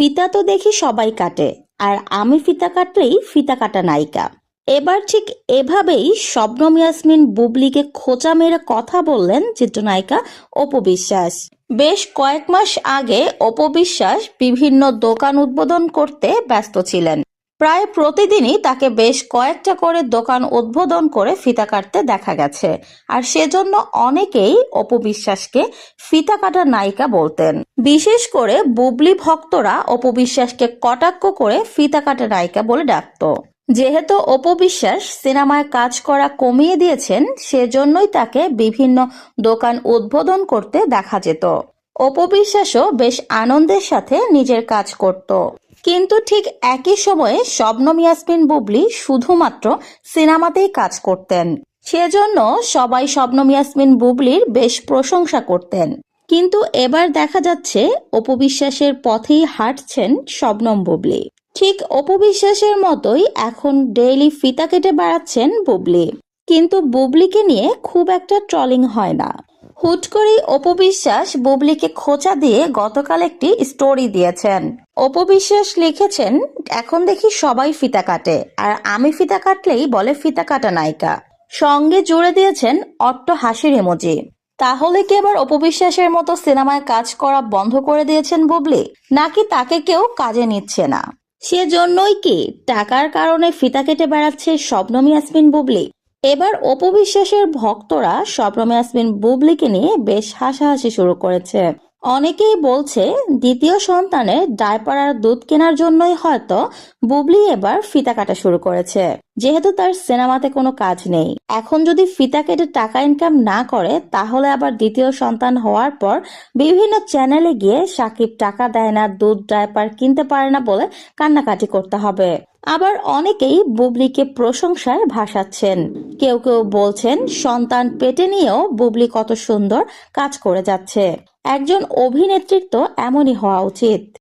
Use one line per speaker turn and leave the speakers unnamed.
ফিতা তো দেখি সবাই কাটে, আর আমি ফিতা কাটলেই ফিতা কাটা নায়িকা। এবার ঠিক এভাবেই শবনম ইয়াসমিন বুবলিকে খোঁচা মেরে কথা বললেন চিত্রনায়িকা অপবিশ্বাস বেশ কয়েক মাস আগে অপবিশ্বাস বিভিন্ন দোকান উদ্বোধন করতে ব্যস্ত ছিলেন। প্রায় প্রতিদিনই তাকে বেশ কয়েকটা করে দোকান উদ্বোধন করে ফিতা কাটতে দেখা গেছে। আর সেজন্য অনেকেই অপু বিশ্বাসকে ফিতা কাটার নায়িকা বলতেন। বিশেষ করে বুবলি ভক্তরা অপু বিশ্বাসকে কটাক্ষ করে ফিতা কাটা নায়িকা বলে ডাকতো। যেহেতু অপু বিশ্বাস সিনেমায় কাজ করা কমিয়ে দিয়েছেন, সেজন্যই তাকে বিভিন্ন দোকান উদ্বোধন করতে দেখা যেত। অপু বিশ্বাসও বেশ আনন্দের সাথে নিজের কাজ করত। কিন্তু ঠিক একই সময়ে শবনম ইয়াসমিন বুবলি শুধুমাত্র সিনেমাতেই কাজ করতেন। সেজন্য সবাই শবনম ইয়াসমিন বুবলির বেশ প্রশংসা করতেন। কিন্তু এবার দেখা যাচ্ছে অপবিশ্বাসের পথেই হাঁটছেন শবনম বুবলি। ঠিক অপবিশ্বাসের মতোই এখন ডেইলি ফিতা কেটে বেড়াচ্ছেন বুবলি। কিন্তু বুবলিকে নিয়ে খুব একটা ট্রলিং হয় না। হুট করেই অপবিশ্বাস বুবলিকে খোঁচা দিয়ে গতকাল একটি স্টোরি দিয়েছেন। অপবিশ্বাস লিখেছেন, এখন দেখি সবাই ফিতা কাটে, আর আমি ফিতা কাটলেই বলে ফিতা কাটা নায়িকা। সঙ্গে জুড়ে দিয়েছেন অট্ট হাসির এমোজি তাহলে কি এবার অপবিশ্বাসের মতো সিনেমায় কাজ করা বন্ধ করে দিয়েছেন বুবলি? নাকি তাকে কেউ কাজে নিচ্ছে না? সেজন্যই কি টাকার কারণে ফিতা কেটে বেড়াচ্ছে শবনম ইয়াসমিন বুবলি? এবার অপবিশ্বাসের ভক্তরা শবনম ইয়াসমিন বুবলিকে নিয়ে বেশ হাসাহাসি শুরু করেছে। অনেকেই বলছে দ্বিতীয় সন্তানের ডায়পার আর দুধ কেনার জন্যই হয়তো বুবলি এবার ফিতা কাটা শুরু করেছে। যেহেতু তার সিনেমাতে কোনো কাজ নেই। এখন যদি ফিতা কেটে টাকা ইনকাম না করে, তাহলে আবার দ্বিতীয় সন্তান হওয়ার পর বিভিন্ন চ্যানেলে গিয়ে সাকিব টাকা দেয় না, দুধ ডায়পার কিনতে পারে না বলে কান্নাকাটি করতে হবে। আবার অনেকেই বুবলিকে প্রশংসায় ভাসাচ্ছেন। কেউ কেউ বলছেন, সন্তান পেটে নিয়েও বুবলি কত সুন্দর কাজ করে যাচ্ছে। একজন অভিনেত্রীর তো এমনই হওয়া উচিত।